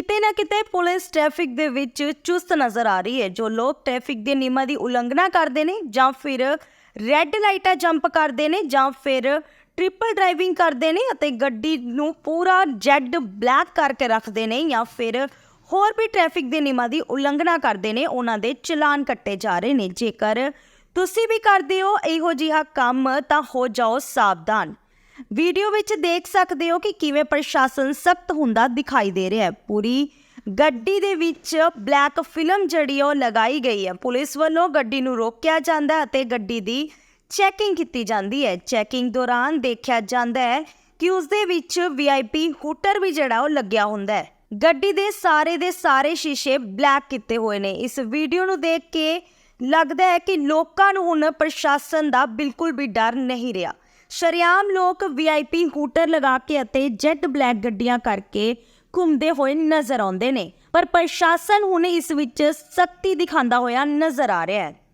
ਕਿਤੇ ਨਾ ਕਿਤੇ ਪੁਲਿਸ ਟ੍ਰੈਫਿਕ ਦੇ ਵਿੱਚ ਚੁਸਤ ਨਜ਼ਰ ਆ ਰਹੀ ਹੈ। ਜੋ ਲੋਕ ਟ੍ਰੈਫਿਕ ਦੇ ਨਿਯਮਾਂ ਦੀ ਉਲੰਘਣਾ ਕਰਦੇ ਨੇ ਜਾਂ ਫਿਰ ਰੈੱਡ ਲਾਈਟਾਂ ਜੰਪ ਕਰਦੇ ਨੇ ਜਾਂ ਫਿਰ ਟ੍ਰਿਪਲ ਡਰਾਈਵਿੰਗ ਕਰਦੇ ਨੇ ਅਤੇ ਗੱਡੀ ਨੂੰ ਪੂਰਾ ਜੈਡ ਬਲੈਕ ਕਰਕੇ ਰੱਖਦੇ ਨੇ ਜਾਂ ਫਿਰ ਹੋਰ ਵੀ ਟ੍ਰੈਫਿਕ ਦੇ ਨਿਯਮਾਂ ਦੀ ਉਲੰਘਣਾ ਕਰਦੇ ਨੇ, ਉਹਨਾਂ ਦੇ ਚਲਾਨ ਕੱਟੇ ਜਾ ਰਹੇ ਨੇ। ਜੇਕਰ ਤੁਸੀਂ ਵੀ ਕਰਦੇ ਹੋ ਇਹੋ ਜਿਹਾ ਕੰਮ, ਤਾਂ ਹੋ ਜਾਓ ਸਾਵਧਾਨ। ਵੀਡੀਓ ਵਿੱਚ ਦੇਖ ਸਕਦੇ ਹੋ ਕਿ ਕਿਵੇਂ ਪ੍ਰਸ਼ਾਸਨ ਸਖਤ ਹੁੰਦਾ ਦਿਖਾਈ ਦੇ ਰਿਹਾ ਹੈ। ਪੂਰੀ ਗੱਡੀ ਦੇ ਵਿੱਚ ਬਲੈਕ ਫਿਲਮ ਜਿਹੜੀ ਉਹ ਲਗਾਈ ਗਈ ਹੈ। ਪੁਲਿਸ ਵੱਲੋਂ ਗੱਡੀ ਨੂੰ ਰੋਕਿਆ ਜਾਂਦਾ ਹੈ ਅਤੇ ਗੱਡੀ ਦੀ ਚੈਕਿੰਗ ਕੀਤੀ ਜਾਂਦੀ ਹੈ। ਚੈਕਿੰਗ ਦੌਰਾਨ ਦੇਖਿਆ ਜਾਂਦਾ ਹੈ ਕਿ ਉਸ ਦੇ ਵਿੱਚ ਵੀਆਈਪੀ ਹੂਟਰ ਵੀ ਜਿਹੜਾ ਉਹ ਲੱਗਿਆ ਹੁੰਦਾ ਹੈ। ਗੱਡੀ ਦੇ ਸਾਰੇ ਦੇ ਸਾਰੇ ਸ਼ੀਸ਼ੇ ਬਲੈਕ ਕੀਤੇ ਹੋਏ ਨੇ। ਇਸ ਵੀਡੀਓ ਨੂੰ ਦੇਖ ਕੇ ਲੱਗਦਾ ਹੈ ਕਿ ਲੋਕਾਂ ਨੂੰ ਹੁਣ ਪ੍ਰਸ਼ਾਸਨ ਦਾ ਬਿਲਕੁਲ ਵੀ ਡਰ ਨਹੀਂ ਰਿਹਾ। ਸ਼ਰਿਆਮ ਲੋਕ ਵੀਆਈਪੀ ਹੂਟਰ ਲਗਾ ਕੇ ਅਤੇ ਜੈਟ ਬਲੈਕ ਗੱਡੀਆਂ ਕਰਕੇ ਘੁੰਮਦੇ ਹੋਏ ਨਜ਼ਰ ਆਉਂਦੇ ਨੇ। ਪਰ ਪ੍ਰਸ਼ਾਸਨ ਹੁਣ ਇਸ ਵਿੱਚ ਸਖਤੀ ਦਿਖਾਉਂਦਾ ਹੋਇਆ ਨਜ਼ਰ ਆ ਰਿਹਾ ਹੈ।